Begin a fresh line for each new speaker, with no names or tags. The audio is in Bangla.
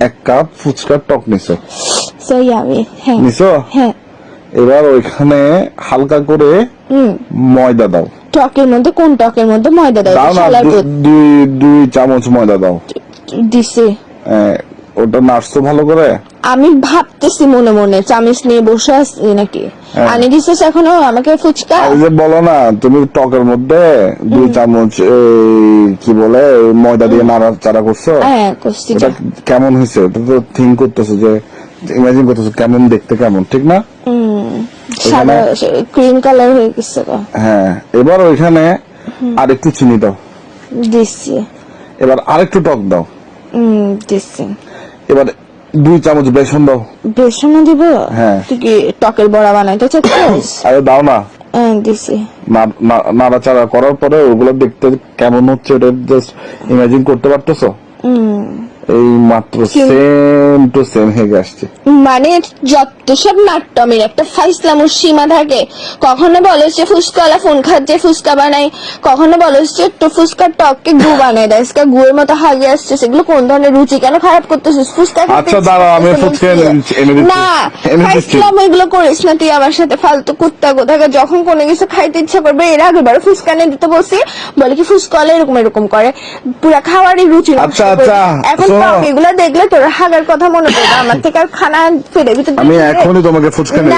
এক কাপ ফুচকার টক নিছো।
সো ইয়ামি হ্যাঁ।
নিছো?
হ্যাঁ।
এবার ওইখানে হালকা করে ময়দা দাও।
টকের মধ্যে কোন টকের মধ্যে ময়দা
দাও? দুই দুই চামচ ময়দা দাও।
দিছি।
আহ, ওটা নাড়ছো ভালো করে?
আমি ভাবতেছি মনে মনে চামিচ নিয়ে বসে আছি নাকি?
হ্যাঁ।
আনি দিছিস এখনও আমাকে ফুচকা?
এই যে বলো না তুমি টকের মধ্যে দুই চামচ এই, কি বলে ময়দা দিয়ে নাড়াচাড়া করছ?
হ্যাঁ করছি।
কেমন হয়েছে? ওটা তো থিঙ্ক করতেছো যে ইমাজিন করতেছো কেমন দেখতে কেমন ঠিক না?
সাদা ক্রিম কালার হয়ে গেছে।
হ্যাঁ এবার ওইখানে আর একটু চিনি দাও।
দিছি।
এবার আরেকটু টক দাও।
হুম দিছি।
এবার দুই চামচ বেসন দাও।
বেসন দিব?
হ্যাঁ।
তুই কি টকের বড়া বানাইতে চাচ্ছিস
আরে দাও না।
হ্যাঁ দিছি।
নাড়াচাড়া করার পরে ওগুলো দেখতে কেমন হচ্ছে ওটা জাস্ট ইমাজিন করতে পারতেছো? এই মাত্র সেম টু সেম হয়ে আসছে।
মানে যত সব নাট্যমের একটা ফাইসলামুর সীমা থাকে। কখনো বলে যে ফুচকাওয়ালা ফোন খাচ্ছে ফুচকা বানাই কখনো বলে যে তো ফুচকার টককে গু বানাই দেয়। গুয়ের মতো হাগে আসছে সেগুলো কোন ধরনের রুচি? কেন খারাপ করতেছিস? খেতে
আচ্ছা, দাঁড়াও, আমি দিচ্ছি।
না ফাইসলাম এগুলো করিস না তুই আমার সাথে। ফালতু কুত্তা কোথাকে যখন কোনো কিছু খাইতে ইচ্ছা করবে এর আগে বারে ফুচকা এনে দিতে বলছি। বলে কি ফুচকাওয়ালা এরকম এরকম করে। পুরা খাওয়ারই রুচি
আচ্ছা, আচ্ছা,
এখন টক এগুলো দেখলে তোর হাগার কথা মনে পড়বে। আমার থেকে আর খানা ফেলে দিতে
আমি এখনই তোমাকে ফুচকা নিয়ে